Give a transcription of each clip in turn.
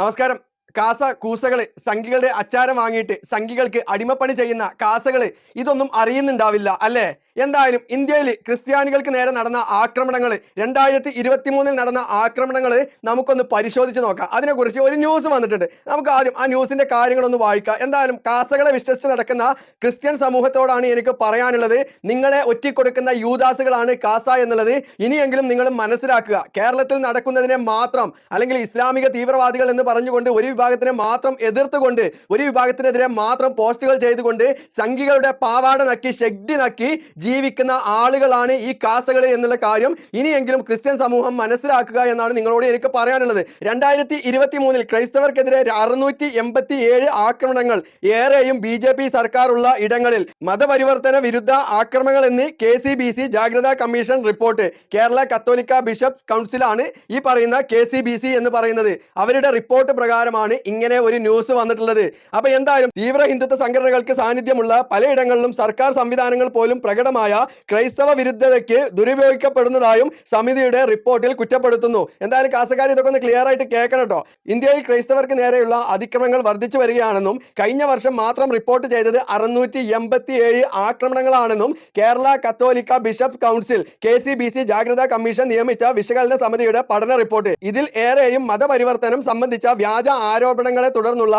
നമസ്കാരം. കാസ കൂസകൾ സംഖികളുടെ അച്ചാരം വാങ്ങിയിട്ട് സംഖികൾക്ക് അടിമപ്പണി ചെയ്യുന്ന കാസകൾ ഇതൊന്നും അറിയുന്നുണ്ടാവില്ല അല്ലേ? എന്തായാലും ഇന്ത്യയിൽ ക്രിസ്ത്യാനികൾക്ക് നേരെ നടന്ന ആക്രമണങ്ങൾ രണ്ടായിരത്തി ഇരുപത്തി മൂന്നിൽ നടന്ന ആക്രമണങ്ങൾ നമുക്കൊന്ന് പരിശോധിച്ച് നോക്കാം. അതിനെക്കുറിച്ച് ഒരു ന്യൂസ് വന്നിട്ടുണ്ട്. നമുക്ക് ആദ്യം ആ ന്യൂസിന്റെ കാര്യങ്ങളൊന്ന് വായിക്കാം. എന്തായാലും കാസകളെ വിശ്വസിച്ച് നടക്കുന്ന ക്രിസ്ത്യൻ സമൂഹത്തോടാണ് എനിക്ക് പറയാനുള്ളത്. നിങ്ങളെ ഒറ്റിക്കൊടുക്കുന്ന യൂദാസുകളാണ് കാസ എന്നുള്ളത്. ഇനിയെങ്കിലും നിങ്ങൾ മനസ്സിലാക്കുക. കേരളത്തിൽ നടക്കുന്നതിനെ മാത്രം അല്ലെങ്കിൽ ഇസ്ലാമിക തീവ്രവാദികൾ എന്ന് പറഞ്ഞുകൊണ്ട് ഒരു വിഭാഗത്തിനെ മാത്രം എതിർത്തുകൊണ്ട് ഒരു വിഭാഗത്തിനെതിരെ മാത്രം പോസ്റ്റുകൾ ചെയ്തുകൊണ്ട് സംഘികളുടെ പാവാട നക്കി ശക്തി നക്കി ജീവിക്കുന്ന ആളുകളാണ് ഈ കാസകൾ എന്നുള്ള കാര്യം ഇനിയെങ്കിലും ക്രിസ്ത്യൻ സമൂഹം മനസ്സിലാക്കുക എന്നാണ് നിങ്ങളോട് എനിക്ക് പറയാനുള്ളത്. രണ്ടായിരത്തി ഇരുപത്തി മൂന്നിൽ ക്രൈസ്തവർക്കെതിരെ അറുന്നൂറ്റി എൺപത്തി ഏഴ് ആക്രമണങ്ങൾ ഏറെയും ബി ജെ പി സർക്കാരുള്ള ഇടങ്ങളിൽ മതപരിവർത്തന വിരുദ്ധ ആക്രമണങ്ങൾ എന്ന് കെ സി ബി സി ജാഗ്രതാ കമ്മീഷൻ റിപ്പോർട്ട്. കേരള കത്തോലിക്ക ബിഷപ്പ് കൗൺസിലാണ് ഈ പറയുന്ന കെ സി ബി സി എന്ന് പറയുന്നത്. അവരുടെ റിപ്പോർട്ട് പ്രകാരമാണ് ഇങ്ങനെ ഒരു ന്യൂസ് വന്നിട്ടുള്ളത്. അപ്പൊ എന്തായാലും തീവ്ര ഹിന്ദുത്വ സംഘടനകൾക്ക് സാന്നിധ്യമുള്ള പലയിടങ്ങളിലും സർക്കാർ സംവിധാനങ്ങൾ പോലും പ്രകടമായ ക്രൈസ്തവ വിരുദ്ധതയ്ക്ക് ദുരുപയോഗിക്കപ്പെടുന്നതായും സമിതിയുടെ റിപ്പോർട്ടിൽ കുറ്റപ്പെടുത്തുന്നു. എന്തായാലും കാസക്കാർ ഇതൊക്കെ ഒന്ന് ക്ലിയർ ആയിട്ട് കേൾക്കണം ഇന്ത്യയിൽ ക്രൈസ്തവർക്ക് നേരെയുള്ള അതിക്രമങ്ങൾ വർദ്ധിച്ചു വരികയാണെന്നും കഴിഞ്ഞ വർഷം മാത്രം റിപ്പോർട്ട് ചെയ്തത് അറുന്നൂറ്റി എൺപത്തി ഏഴ് ആക്രമണങ്ങളാണെന്നും കേരള കത്തോലിക്ക ബിഷപ്പ് കൗൺസിൽ കെ ജാഗ്രതാ കമ്മീഷൻ നിയമിച്ച വിശകലന സമിതിയുടെ പഠന റിപ്പോർട്ട്. ഇതിൽ ഏറെയും മതപരിവർത്തനം സംബന്ധിച്ച വ്യാജ ആരോപണങ്ങളെ തുടർന്നുള്ള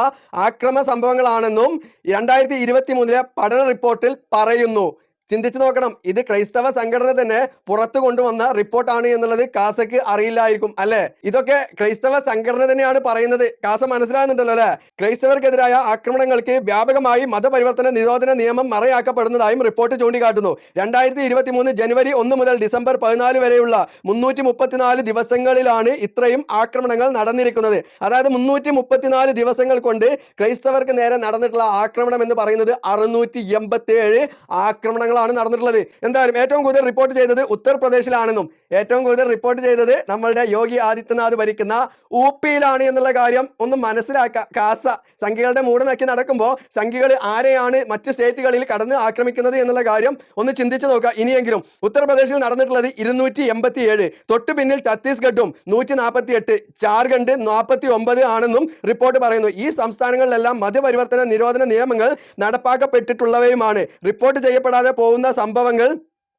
ആക്രമ സംഭവങ്ങളാണെന്നും രണ്ടായിരത്തി ഇരുപത്തി മൂന്നിലെ പഠന റിപ്പോർട്ടിൽ പറയുന്നു. ചിന്തിച്ചു നോക്കണം. ഇത് ക്രൈസ്തവ സംഘടന തന്നെ പുറത്തു കൊണ്ടുവന്ന റിപ്പോർട്ടാണ് എന്നുള്ളത് കാസക്ക് അറിയില്ലായിരിക്കും അല്ലെ? ഇതൊക്കെ ക്രൈസ്തവ സംഘടന തന്നെയാണ് പറയുന്നത്. കാസ മനസ്സിലാകുന്നുണ്ടല്ലോ അല്ലെ? ക്രൈസ്തവർക്കെതിരായ ആക്രമണങ്ങൾക്ക് വ്യാപകമായി മതപരിവർത്തന നിരോധന നിയമം മറയാക്കപ്പെടുന്നതായും റിപ്പോർട്ട് ചൂണ്ടിക്കാട്ടുന്നു. രണ്ടായിരത്തി ഇരുപത്തി മൂന്ന് ജനുവരി ഒന്ന് മുതൽ ഡിസംബർ പതിനാല് വരെയുള്ള മുന്നൂറ്റി മുപ്പത്തിനാല് ദിവസങ്ങളിലാണ് ഇത്രയും ആക്രമണങ്ങൾ നടന്നിരിക്കുന്നത്. അതായത് മുന്നൂറ്റി മുപ്പത്തിനാല് ദിവസങ്ങൾ കൊണ്ട് ക്രൈസ്തവർക്ക് നേരെ നടന്നിട്ടുള്ള ആക്രമണം എന്ന് പറയുന്നത് അറുന്നൂറ്റി എൺപത്തി ഏഴ് ആക്രമണങ്ങളാണ്. നടന്നിട്ടുള്ളത്. എന്തായാലും ഏറ്റവും കൂടുതൽ റിപ്പോർട്ട് ചെയ്തത് ഉത്തർപ്രദേശിലാണെന്നും ഏറ്റവും കൂടുതൽ റിപ്പോർട്ട് ചെയ്തത് നമ്മളുടെ യോഗി ആദിത്യനാഥ് ഭരിക്കുന്ന ഊപ്പിയിലാണ് എന്നുള്ള കാര്യം ഒന്ന് മനസ്സിലാക്കുക കാസ സംഖ്യകളുടെ മൂട് നക്കി നടക്കുമ്പോൾ സംഖ്യകൾ ആരെയാണ് മറ്റ് സ്റ്റേറ്റുകളിൽ കടന്ന് ആക്രമിക്കുന്നത് എന്നുള്ള കാര്യം ഒന്ന് ചിന്തിച്ചു നോക്കുക. ഇനിയെങ്കിലും ഉത്തർപ്രദേശിൽ നടന്നിട്ടുള്ളത് ഇരുന്നൂറ്റി എൺപത്തി ഏഴ് തൊട്ടു പിന്നിൽ ഛത്തീസ്ഗഡും നൂറ്റി നാൽപ്പത്തി എട്ട് ജാർഖണ്ഡ് നാൽപ്പത്തി ഒമ്പത് ആണെന്നും റിപ്പോർട്ട് പറയുന്നു. ഈ സംസ്ഥാനങ്ങളിലെല്ലാം മതപരിവർത്തന നിരോധന നിയമങ്ങൾ നടപ്പാക്കപ്പെട്ടിട്ടുള്ളവയുമാണ്. റിപ്പോർട്ട് ചെയ്യപ്പെടാതെ പോകുന്ന സംഭവങ്ങൾ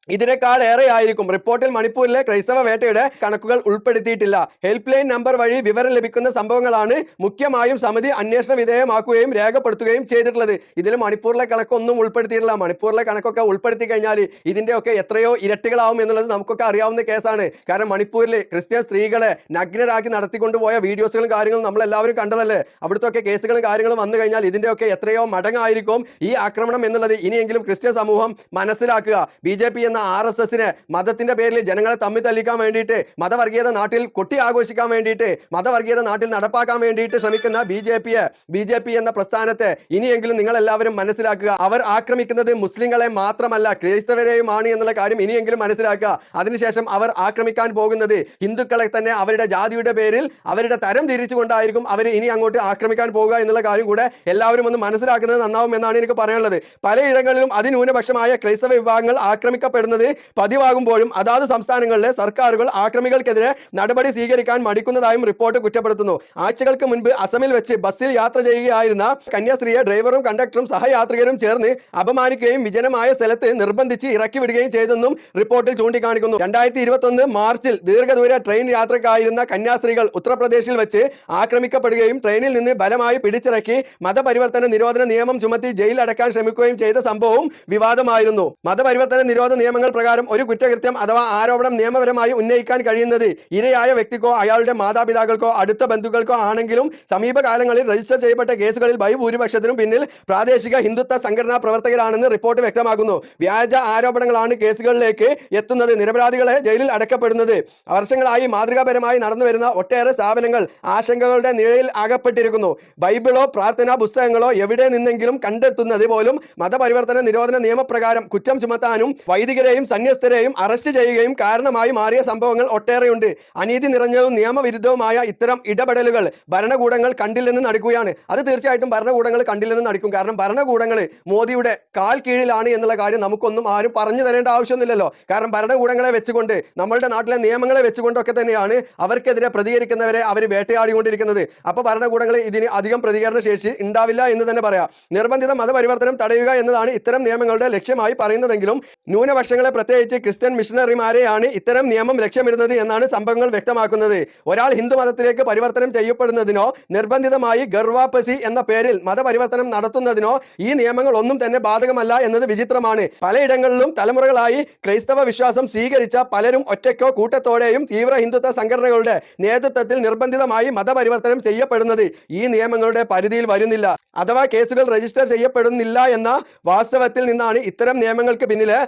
ഇതിനേക്കാൾ ഏറെ ആയിരിക്കും റിപ്പോർട്ടിൽ മണിപ്പൂരിലെ ക്രൈസ്തവ വേട്ടയുടെ കണക്കുകൾ ഉൾപ്പെടുത്തിയിട്ടില്ല. ഹെൽപ്പ് ലൈൻ നമ്പർ വഴി വിവരം ലഭിക്കുന്ന സംഭവങ്ങളാണ് മുഖ്യമായും സമിതി അന്വേഷണ വിധേയമാക്കുകയും രേഖപ്പെടുത്തുകയും ചെയ്തിട്ടുള്ളത്. ഇതിൽ മണിപ്പൂരിലെ കണക്കൊന്നും ഉൾപ്പെടുത്തിയിട്ടില്ല. മണിപ്പൂരിലെ കണക്കൊക്കെ ഉൾപ്പെടുത്തി കഴിഞ്ഞാൽ ഇതിന്റെയൊക്കെ എത്രയോ ഇരട്ടികളാവും എന്നുള്ളത് നമുക്കൊക്കെ അറിയാവുന്ന കേസാണ്. കാരണം മണിപ്പൂരിൽ ക്രിസ്ത്യൻ സ്ത്രീകളെ നഗ്നരാക്കി നടത്തിക്കൊണ്ടുപോയ വീഡിയോസുകളും കാര്യങ്ങളും നമ്മൾ എല്ലാവരും കണ്ടതല്ലേ? അവിടുത്തെ കേസുകളും കാര്യങ്ങളും വന്നു കഴിഞ്ഞാൽ ഇതിന്റെയൊക്കെ എത്രയോ മടങ്ങായിരിക്കും ഈ ആക്രമണം എന്നുള്ളത് ഇനിയെങ്കിലും ക്രിസ്ത്യൻ സമൂഹം മനസ്സിലാക്കുക. ബി എന്ന ആർ എസ് എസിന് മതത്തിന്റെ പേരിൽ ജനങ്ങളെ തമ്മിൽ തല്ലിക്കാൻ വേണ്ടിയിട്ട് മതവർഗീയത നാട്ടിൽ കൊട്ടി ആഘോഷിക്കാൻ വേണ്ടിയിട്ട് മതവർഗീയത നാട്ടിൽ നടപ്പാക്കാൻ വേണ്ടിയിട്ട് ശ്രമിക്കുന്ന ബി ജെ പിയെ ബി ജെ പി എന്ന പ്രസ്ഥാനത്തെ ഇനിയെങ്കിലും നിങ്ങൾ എല്ലാവരും മനസ്സിലാക്കുക. അവർ ആക്രമിക്കുന്നത് മുസ്ലിങ്ങളെ മാത്രമല്ല ക്രൈസ്തവരെയുമാണ് എന്നുള്ള കാര്യം ഇനിയെങ്കിലും മനസ്സിലാക്കുക. അതിനുശേഷം അവർ ആക്രമിക്കാൻ പോകുന്നത് ഹിന്ദുക്കളെ തന്നെ അവരുടെ ജാതിയുടെ പേരിൽ അവരുടെ തരം തിരിച്ചുകൊണ്ടായിരിക്കും അവർ ഇനി അങ്ങോട്ട് ആക്രമിക്കാൻ പോകുക എന്നുള്ള കാര്യം കൂടെ എല്ലാവരും ഒന്ന് മനസ്സിലാക്കുന്നത് നന്നാവും എന്നാണ് എനിക്ക് പറയാനുള്ളത്. പലയിടങ്ങളിലും അതിന്യൂനപക്ഷമായ ക്രൈസ്തവ വിഭാഗങ്ങൾ ആക്രമിക്കപ്പെടുന്നത് പതിവാകുമ്പോഴും അതാത് സംസ്ഥാനങ്ങളിലെ സർക്കാരുകൾ ആക്രമികൾക്കെതിരെ നടപടി സ്വീകരിക്കാൻ മടിക്കുന്നതായും റിപ്പോർട്ട് കുറ്റപ്പെടുത്തുന്നു. ആഴ്ചകൾക്ക് മുൻപ് അസമിൽ വെച്ച് ബസ്സിൽ യാത്ര ചെയ്യുകയായിരുന്ന കന്യാസ്ത്രീയെ ഡ്രൈവറും കണ്ടക്ടറും സഹയാത്രികരും ചേർന്ന് അപമാനിക്കുകയും വിജനമായ സ്ഥലത്ത് നിർബന്ധിച്ച് ഇറക്കി വിടുകയും ചെയ്തെന്നും റിപ്പോർട്ടിൽ ചൂണ്ടിക്കാണിക്കുന്നു. രണ്ടായിരത്തി ഇരുപത്തൊന്ന് മാർച്ചിൽ ദീർഘദൂര ട്രെയിൻ യാത്രക്കായിരുന്ന കന്യാസ്ത്രീകൾ ഉത്തർപ്രദേശിൽ വെച്ച് ആക്രമിക്കപ്പെടുകയും ട്രെയിനിൽ നിന്ന് ബലമായി പിടിച്ചിറക്കി മതപരിവർത്തന നിരോധന നിയമം ചുമത്തി ജയിലടക്കാൻ ശ്രമിക്കുകയും ചെയ്ത സംഭവവും വിവാദമായിരുന്നു. മതപരിവർത്തന നിരോധന നിയമങ്ങൾ പ്രകാരം ഒരു കുറ്റകൃത്യം അഥവാ ആരോപണം നിയമപരമായി ഉന്നയിക്കാൻ കഴിയുന്നത് ഇരയായ വ്യക്തിക്കോ അയാളുടെ മാതാപിതാക്കൾക്കോ അടുത്ത ബന്ധുക്കൾക്കോ ആണെങ്കിലും സമീപകാലങ്ങളിൽ രജിസ്റ്റർ ചെയ്യപ്പെട്ട കേസുകളിൽ ബഹുഭൂരിപക്ഷത്തിനും പിന്നിൽ പ്രാദേശിക ഹിന്ദുത്വ സംഘടനാ പ്രവർത്തകരാണെന്ന് റിപ്പോർട്ട് വ്യക്തമാക്കുന്നു. വ്യാജ ആരോപണങ്ങളാണ് കേസുകളിലേക്ക് എത്തുന്നത്. നിരപരാധികളെ ജയിലിൽ അടക്കപ്പെടുന്നത് വർഷങ്ങളായി മാതൃകാപരമായി നടന്നുവരുന്ന ഒട്ടേറെ സ്ഥാപനങ്ങൾ ആശങ്കകളുടെ നിഴയിൽ അകപ്പെട്ടിരിക്കുന്നു. ബൈബിളോ പ്രാർത്ഥനാ പുസ്തകങ്ങളോ എവിടെ നിന്നെങ്കിലും കണ്ടെത്തുന്നത് പോലും മതപരിവർത്തന നിരോധന നിയമപ്രകാരം കുറ്റം ചുമത്താനും വൈദിക വൈദികരെയും സന്യസ്തരെയും അറസ്റ്റ് ചെയ്യുകയും കാരണമായി മാറിയ സംഭവങ്ങൾ ഒട്ടേറെയുണ്ട്. അനീതി നിറഞ്ഞതും നിയമവിരുദ്ധവുമായ ഇത്തരം ഇടപെടലുകൾ ഭരണകൂടങ്ങൾ കണ്ടില്ലെന്ന് നടക്കുകയാണ്. അത് തീർച്ചയായിട്ടും ഭരണകൂടങ്ങൾ കണ്ടില്ലെന്ന് നടക്കും. കാരണം ഭരണകൂടങ്ങൾ മോദിയുടെ കാൽ കീഴിലാണ് എന്നുള്ള കാര്യം നമുക്കൊന്നും ആരും പറഞ്ഞു തരേണ്ട ആവശ്യമൊന്നുമില്ലല്ലോ. കാരണം ഭരണകൂടങ്ങളെ വെച്ചുകൊണ്ട് നമ്മളുടെ നാട്ടിലെ നിയമങ്ങളെ വെച്ചുകൊണ്ടൊക്കെ തന്നെയാണ് അവർക്കെതിരെ പ്രതികരിക്കുന്നവരെ അവർ വേട്ടയാടിക്കൊണ്ടിരിക്കുന്നത്. അപ്പോൾ ഭരണകൂടങ്ങൾ ഇതിന് അധികം പ്രതികരണ ശേഷി ഉണ്ടാവില്ല എന്ന് തന്നെ പറയാം. നിർബന്ധിത മതപരിവർത്തനം തടയുക എന്നതാണ് ഇത്തരം നിയമങ്ങളുടെ ലക്ഷ്യമായി പറയുന്നതെങ്കിലും ന്യൂനപക്ഷങ്ങളെ പ്രത്യേകിച്ച് ക്രിസ്ത്യൻ മിഷണറിമാരെയാണ് ഇത്തരം നിയമം ലക്ഷ്യമിടുന്നത് എന്നാണ് സംഭവങ്ങൾ വ്യക്തമാക്കുന്നത്. ഒരാൾ ഹിന്ദു മതത്തിലേക്ക് പരിവർത്തനം ചെയ്യപ്പെടുന്നതിനോ നിർബന്ധിതമായി ഗർവാപ്പസി എന്ന പേരിൽ മതപരിവർത്തനം നടത്തുന്നതിനോ ഈ നിയമങ്ങൾ ഒന്നും തന്നെ ബാധകമല്ല എന്നത് വിചിത്രമാണ്. പലയിടങ്ങളിലും തലമുറകളായി ക്രൈസ്തവ വിശ്വാസം സ്വീകരിച്ച പലരും ഒറ്റയ്ക്കോ കൂട്ടത്തോടെയും തീവ്ര ഹിന്ദുത്വ സംഘടനകളുടെ നേതൃത്വത്തിൽ നിർബന്ധിതമായി മതപരിവർത്തനം ചെയ്യപ്പെടുന്നത് ഈ നിയമങ്ങളുടെ പരിധിയിൽ വരുന്നില്ല. അഥവാ കേസുകൾ രജിസ്റ്റർ ചെയ്യപ്പെടുന്നില്ല എന്ന വാസ്തവത്തിൽ നിന്നാണ് ഇത്തരം നിയമങ്ങൾക്ക് പിന്നിലെ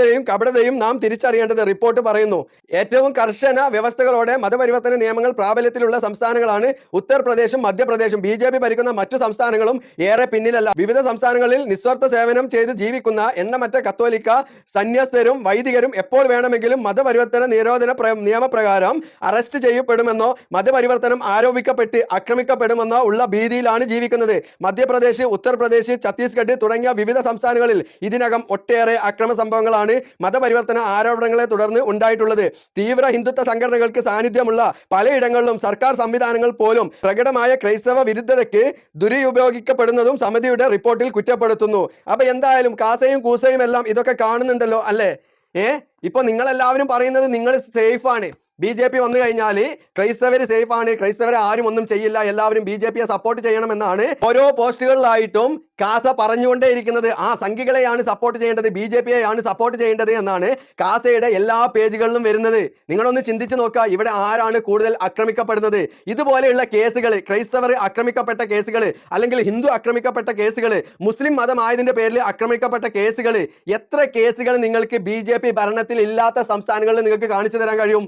കുടിലതയും കപടതയും നാം തിരിച്ചറിയേണ്ടത് റിപ്പോർട്ട് പറയുന്നു. ഏറ്റവും കർശന വ്യവസ്ഥകളോടെ മതപരിവർത്തന നിയമങ്ങൾ പ്രാബല്യത്തിലുള്ള സംസ്ഥാനങ്ങളാണ് ഉത്തർപ്രദേശും മധ്യപ്രദേശും. ബി ഭരിക്കുന്ന മറ്റു സംസ്ഥാനങ്ങളും ഏറെ പിന്നിലല്ല. വിവിധ സംസ്ഥാനങ്ങളിൽ നിസ്വാർത്ഥ സേവനം ചെയ്ത് ജീവിക്കുന്ന എണ്ണമറ്റ കത്തോലിക്ക സന്യസ്തരും വൈദികരും എപ്പോൾ വേണമെങ്കിലും മതപരിവർത്തന നിരോധന നിയമപ്രകാരം അറസ്റ്റ് ചെയ്യപ്പെടുമെന്നോ മതപരിവർത്തനം ആരോപിക്കപ്പെട്ട് ആക്രമിക്കപ്പെടുമെന്നോ ഉള്ള ഭീതിയിലാണ് ജീവിക്കുന്നത്. മധ്യപ്രദേശ് ഉത്തർപ്രദേശ് ഛത്തീസ്ഗഡ് തുടങ്ങിയ വിവിധ സംസ്ഥാനങ്ങളിൽ ഇതിനകം ഒട്ടേറെ അക്രമ സംഭവങ്ങളാണ് മതപരിവർത്തന ആരോപണങ്ങളെ തുടർന്ന് ഉണ്ടായിട്ടുള്ളത്. തീവ്ര ഹിന്ദുത്വ സംഘടനകൾക്ക് സാന്നിധ്യമുള്ള പലയിടങ്ങളിലും സർക്കാർ സംവിധാനങ്ങൾ പോലും പ്രകടമായ ക്രൈസ്തവ വിരുദ്ധതയ്ക്ക് ദുരുപയോഗിക്കപ്പെടുന്നതും സമിതിയുടെ റിപ്പോർട്ടിൽ കുറ്റപ്പെടുത്തുന്നു. അപ്പൊ എന്തായാലും കാസയും കൂസയും എല്ലാം ഇതൊക്കെ കാണുന്നുണ്ടല്ലോ അല്ലേ? ഏ? ഇപ്പൊ നിങ്ങളെല്ലാവരും പറയുന്നത് നിങ്ങൾ സേഫ് ആണ്. ബി ജെ പി വന്നു കഴിഞ്ഞാൽ ക്രൈസ്തവർ സേഫ് ആണ്. ക്രൈസ്തവരെ ആരും ഒന്നും ചെയ്യില്ല. എല്ലാവരും ബി ജെ പിയെ സപ്പോർട്ട് ചെയ്യണമെന്നാണ് ഓരോ പോസ്റ്റുകളിലായിട്ടും കാസ പറഞ്ഞുകൊണ്ടേ ഇരിക്കുന്നത്. ആ സംഘികളെയാണ് സപ്പോർട്ട് ചെയ്യേണ്ടത്. ബി ജെ പിയെയാണ് സപ്പോർട്ട് ചെയ്യേണ്ടത് എന്നാണ് കാസയുടെ എല്ലാ പേജുകളിലും വരുന്നത്. നിങ്ങളൊന്ന് ചിന്തിച്ച് നോക്കുക. ഇവിടെ ആരാണ് കൂടുതൽ ആക്രമിക്കപ്പെടുന്നത്? ഇതുപോലെയുള്ള കേസുകൾ ക്രൈസ്തവർ ആക്രമിക്കപ്പെട്ട കേസുകൾ അല്ലെങ്കിൽ ഹിന്ദു ആക്രമിക്കപ്പെട്ട കേസുകൾ മുസ്ലിം മതമായതിന്റെ പേരിൽ ആക്രമിക്കപ്പെട്ട കേസുകൾ എത്ര കേസുകൾ നിങ്ങൾക്ക് ബി ഭരണത്തിൽ ഇല്ലാത്ത സംസ്ഥാനങ്ങളിൽ നിങ്ങൾക്ക് കാണിച്ചു തരാൻ കഴിയും?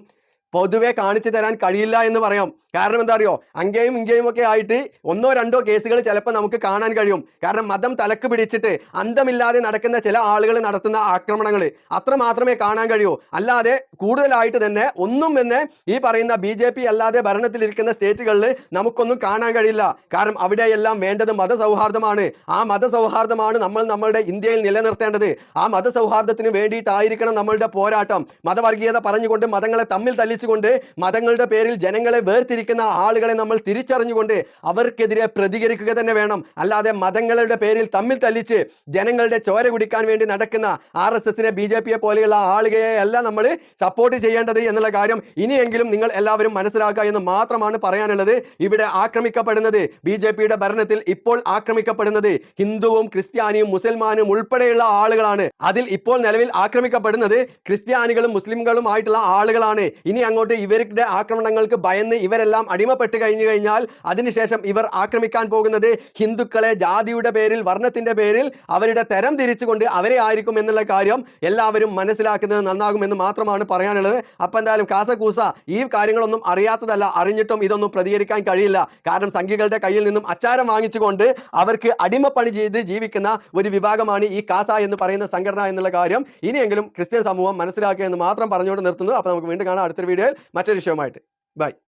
പൊതുവെ കാണിച്ചു തരാൻ കഴിയില്ല എന്ന് പറയാം. കാരണം എന്താ അറിയോ അങ്ങേയും ഇങ്ങേയും ഒക്കെ ആയിട്ട് ഒന്നോ രണ്ടോ കേസുകൾ ചിലപ്പോൾ നമുക്ക് കാണാൻ കഴിയും. കാരണം മതം തലക്ക് പിടിച്ചിട്ട് അന്തമില്ലാതെ നടക്കുന്ന ചില ആളുകൾ നടത്തുന്ന ആക്രമണങ്ങൾ അത്ര മാത്രമേ കാണാൻ കഴിയൂ. അല്ലാതെ കൂടുതലായിട്ട് തന്നെ ഒന്നും തന്നെ ഈ പറയുന്ന ബി അല്ലാതെ ഭരണത്തിലിരിക്കുന്ന സ്റ്റേറ്റുകളിൽ നമുക്കൊന്നും കാണാൻ കഴിയില്ല. കാരണം അവിടെയെല്ലാം വേണ്ടത് മതസൗഹാർദ്ദമാണ്. ആ മതസൗഹാർദ്ദമാണ് നമ്മൾ നമ്മളുടെ ഇന്ത്യയിൽ നിലനിർത്തേണ്ടത്. ആ മതസൗഹാർദ്ദത്തിന് വേണ്ടിയിട്ടായിരിക്കണം നമ്മളുടെ പോരാട്ടം. മതവർഗീയത പറഞ്ഞുകൊണ്ട് മതങ്ങളെ തമ്മിൽ തല്ലിച്ചുകൊണ്ട് മതങ്ങളുടെ പേരിൽ ജനങ്ങളെ വേർതിരിക്കുന്ന ആളുകളെ നമ്മൾ തിരിച്ചറിഞ്ഞുകൊണ്ട് അവർക്കെതിരെ പ്രതികരിക്കുക തന്നെ വേണം. അല്ലാതെ മതങ്ങളുടെ പേരിൽ തമ്മിൽ തല്ലിച്ച് ജനങ്ങളുടെ ചോര കുടിക്കാൻ വേണ്ടി നടക്കുന്ന ആർ എസ് എസിനെ ബി ജെ പിയെ പോലെയുള്ള ആളുകളെയല്ല നമ്മൾ സപ്പോർട്ട് ചെയ്യേണ്ടത് എന്നുള്ള കാര്യം ഇനിയെങ്കിലും നിങ്ങൾ എല്ലാവരും മനസ്സിലാക്കുക എന്ന് മാത്രമാണ് പറയാനുള്ളത്. ഇവിടെ ആക്രമിക്കപ്പെടുന്നത് ബി ജെ പിയുടെ ഭരണത്തിൽ ഇപ്പോൾ ആക്രമിക്കപ്പെടുന്നത് ഹിന്ദുവും ക്രിസ്ത്യാനിയും മുസൽമാനും ഉൾപ്പെടെയുള്ള ആളുകളാണ്. അതിൽ ഇപ്പോൾ നിലവിൽ ആക്രമിക്കപ്പെടുന്നത് ക്രിസ്ത്യാനികളും മുസ്ലിംകളും ആയിട്ടുള്ള ആളുകളാണ്. ഇനി അങ്ങോട്ട് ഇവരുടെ ആക്രമണങ്ങൾക്ക് ഭയന്ന് ഇവരെല്ലാം അടിമപ്പെട്ട് കഴിഞ്ഞു കഴിഞ്ഞാൽ അതിനുശേഷം ഇവർ ആക്രമിക്കാൻ പോകുന്നത് ഹിന്ദുക്കളെ ജാതിയുടെ പേരിൽ വർണത്തിന്റെ പേരിൽ അവരുടെ തരം തിരിച്ചുകൊണ്ട് അവരെ ആയിരിക്കും എന്നുള്ള കാര്യം എല്ലാവരും മനസ്സിലാക്കുന്നത് നന്നാകുമെന്ന് മാത്രമാണ് പറയാനുള്ളത്. അപ്പം എന്തായാലും കാസക്കൂസ ഈ കാര്യങ്ങളൊന്നും അറിയാത്തതല്ല അറിഞ്ഞിട്ടും ഇതൊന്നും പ്രതികരിക്കാൻ കഴിയില്ല. കാരണം സംഘികളുടെ കയ്യിൽ നിന്നും അച്ചാരം വാങ്ങിച്ചുകൊണ്ട് അവർക്ക് അടിമപ്പണി ചെയ്ത് ജീവിക്കുന്ന ഒരു വിഭാഗമാണ് ഈ കാസ എന്ന് പറയുന്ന സംഘടന എന്നുള്ള കാര്യം ഇനിയെങ്കിലും ക്രിസ്ത്യൻ സമൂഹം മനസ്സിലാക്കുക എന്ന് മാത്രം പറഞ്ഞുകൊണ്ട് നിർത്തുന്നു. അപ്പോൾ നമുക്ക് വീണ്ടും കാണാം അടുത്തൊരു വീഡിയോയിൽ. മറ്റൊരു വിഷയമായിട്ട് ബൈ.